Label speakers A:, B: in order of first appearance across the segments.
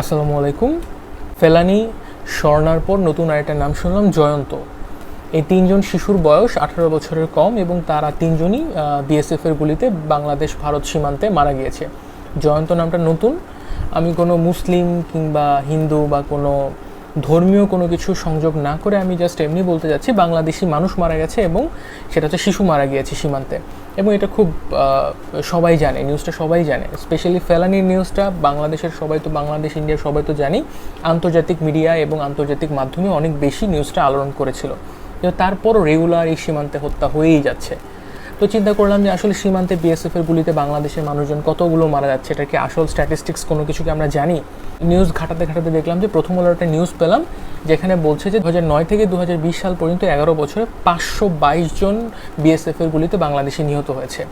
A: আসসালামু আলাইকুম। ফেলানি স্বর্ণার পর নতুন আরেকটা নাম শুনলাম, জয়ন্ত। এই তিনজন শিশুর বয়স আঠারো বছরের কম এবং তারা তিনজনই বিএসএফের গুলিতে বাংলাদেশ ভারত সীমান্তে মারা গিয়েছে। জয়ন্ত নামটা নতুন। আমি কোনো মুসলিম কিংবা হিন্দু বা কোনো ধর্মীয় কোনো কিছু সংযোগ না করে আমি জাস্ট এমনি বলতে যাচ্ছি, বাংলাদেশি মানুষ মারা গেছে এবং সেটা হচ্ছে শিশু মারা গিয়েছে সীমান্তে। এবং এটা খুব সবাই জানে নিউজটা সবাই জানে। স্পেশালি ফেলানির নিউজটা বাংলাদেশের সবাই তো, বাংলাদেশ, ইন্ডিয়ার সবাই তো জানি আন্তর্জাতিক মিডিয়া এবং আন্তর্জাতিক মাধ্যমে অনেক বেশি নিউজটা আলোড়ন করেছিল। তারপরও রেগুলার এই সীমান্তে হত্যা হয়েই যাচ্ছে। তো চিন্তা করলাম যে আসলে সীমান্তে বিএসএফ এর গুলিতে বাংলাদেশের মানুষজন কতগুলো মারা যাচ্ছে এটা কি আসল স্ট্যাটিস্টিক্স কোনো কিছু কি আমরা জানি? নিউজ ঘাটাতে ঘাটাতে দেখলাম যে প্রথম আলো একটা নিউজ পেলাম, যেখানে বলছে যে দু নয় থেকে দু সাল পর্যন্ত এগারো বছরে পাঁচশো বাইশ জন বিএসএফ এর গুলিতে বাংলাদেশে নিহত হয়েছে।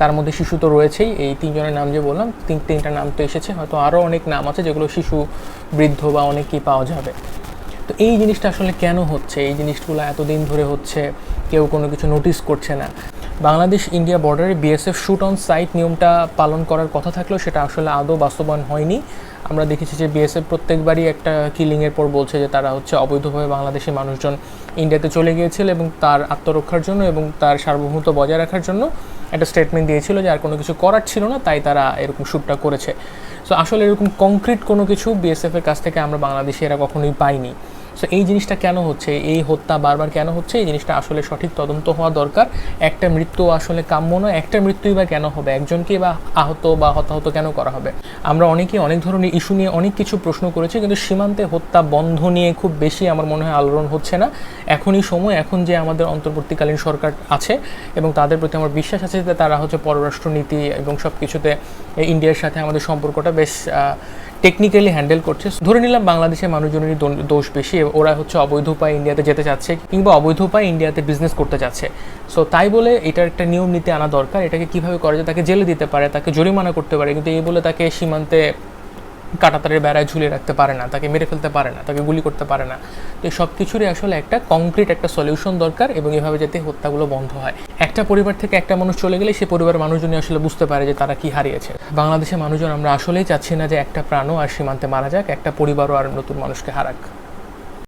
A: তার মধ্যে শিশু তো রয়েছেই, এই তিনজনের নাম যে বললাম, তিন তিনটা নাম তো এসেছে, হয়তো আরও অনেক নাম আছে যেগুলো শিশু, বৃদ্ধ বা অনেকেই পাওয়া যাবে। তো এই জিনিসটা আসলে কেন হচ্ছে? এই জিনিসগুলো এতদিন ধরে হচ্ছে, কেউ কোনো কিছু নোটিস করছে না। বাংলাদেশ ইন্ডিয়া বর্ডারে বিএসএফ শুট অন সাইট নিয়মটা পালন করার কথা থাকলেও সেটা আসলে আদৌ বাস্তবায়ন হয়নি। আমরা দেখেছি যে বিএসএফ প্রত্যেকবারই একটা কিলিংয়ের পর বলছে যে তারা হচ্ছে অবৈধভাবে বাংলাদেশি মানুষজন ইন্ডিয়াতে চলে গিয়েছিল এবং তার আত্মরক্ষার জন্য এবং তার সার্বভৌমত্ব বজায় রাখার জন্য একটা স্টেটমেন্ট দিয়েছিল যে আর কোনো কিছু করার ছিল না, তাই তারা এরকম শ্যুটটা করেছে। সো আসলে এরকম কংক্রিট কোনো কিছু বিএসএফের কাছ থেকে আমরা বাংলাদেশে এরা কখনোই পাইনি। সো এই জিনিসটা কেন হচ্ছে? এই হত্যা বারবার কেন হচ্ছে? এই জিনিসটা আসলে সঠিক তদন্ত হওয়া দরকার। একটা মৃত্যু আসলে কাম্য নয়, একটা মৃত্যুই বা কেন হবে? একজনকে বা আহত বা হতাহত কেন করা হবে? আমরা অনেকেই অনেক ধরনের ইস্যু নিয়ে অনেক কিছু প্রশ্ন করেছি, কিন্তু সীমান্তে হত্যা বন্ধ নিয়ে খুব বেশি আমার মনে হয় আলোড়ন হচ্ছে না। এখনই সময়, এখন যে আমাদের অন্তর্বর্তীকালীন সরকার আছে এবং তাদের প্রতি আমার বিশ্বাস আছে যে তারা হচ্ছে পররাষ্ট্রনীতি এবং সব কিছুতে ইন্ডিয়ার সাথে আমাদের সম্পর্কটা বেশ টেকনিক্যালি হ্যান্ডেল করছে। ধরে নিলাম বাংলাদেশের মানুষজনেরই দোষ বেশি, ওরা হচ্ছে অবৈধ উপায়ে ইন্ডিয়াতে যেতে চাচ্ছে কিংবা অবৈধ উপায়ে ইন্ডিয়াতে বিজনেস করতে চাচ্ছে সো তাই বলে এটার একটা নিয়ম নীতি আনা দরকার। এটাকে কীভাবে করা যায়, তাকে জেলে দিতে পারে, তাকে জরিমানা করতে পারে, কিন্তু এই বলে তাকে সীমান্তে কাটাতারের বেড়ায় ঝুলিয়ে রাখতে পারে না, তাকে মেরে ফেলতে পারে না, তাকে গুলি করতে পারে না। তো এই সব কিছুরই আসলে একটা কংক্রিট একটা সলিউশন দরকার এবং এভাবে যাতে হত্যাগুলো বন্ধ হয়। একটা পরিবার থেকে একটা মানুষ চলে গেলে সে পরিবারের মানুষজনই আসলে বুঝতে পারে যে তারা কি হারিয়েছে। বাংলাদেশের মানুষজন আমরা আসলেই চাচ্ছি না যে একটা প্রাণও আর সীমান্তে মারা যাক, একটা পরিবারও আর নতুন মানুষকে হারাক।